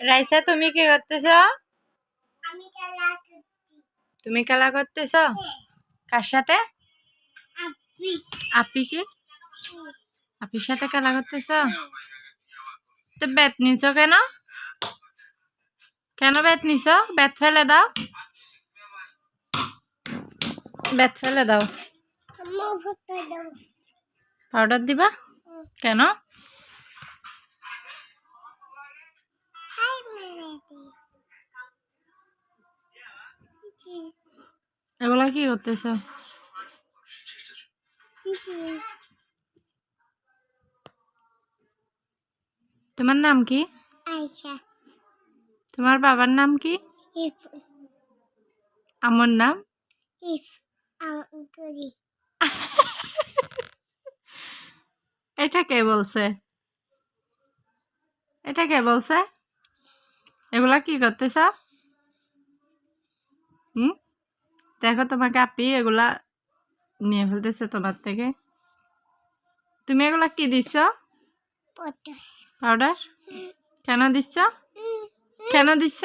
রাইসা তুমি কি করতেছ? তুমি খেলা করতেছ? কার সাথে? আপি। কি? আপির সাথে খেলা করতেছ? তো বেত নিছ কেন? কেন বেত নিছ? বেত ফেলে দাও। বেত ফেলে দাও। পাউডার দিবা? কেন? এগুলা কি করতেছ? তোমার নাম কি? আয়শা। তোমার বাবার নাম কি? আমার নাম? এটা কে বলছে? এটা কে বলছে? এগুলা কি করতেছ? হুম? দেখো তোমাকে আপি এগুলা নিয়ে ফেলতেছে তোমার থেকে। তুমি এগুলা কি দিচ্ছ পাউডার। কেন দিচ্ছ কেন দিচ্ছ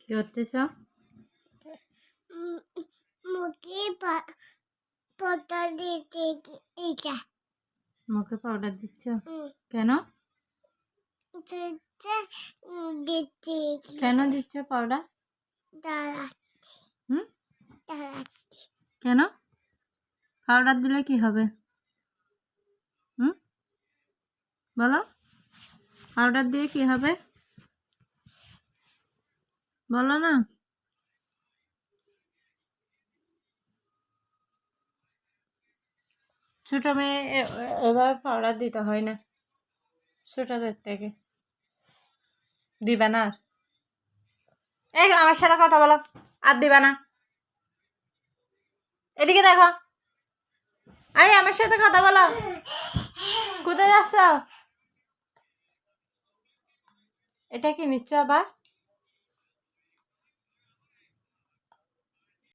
কি করতেছ? মুখে ফটো দিতে এটা মুখে পাউডার দিচ্ছ? কেন? কেন দিচ্ছ পাউডার দাঁড়াচ্ছি। হুম? দাঁড়াচ্ছি। কেন? পাউডার দিলে কি হবে? হুম? বলো। পাউডার দিয়ে কি হবে? বলো না। ছোট মেয়ে এভাবে পাউডার দিতে হয় না, ছোটদের থেকে। দিবা না এই আমার সাথে কথা বলো, আর দিবা না। এদিকে দেখো। আরে, আমার সাথে কথা বলো। কোথায় যাচ্ছ? এটা কি নিচ্ছ আবার?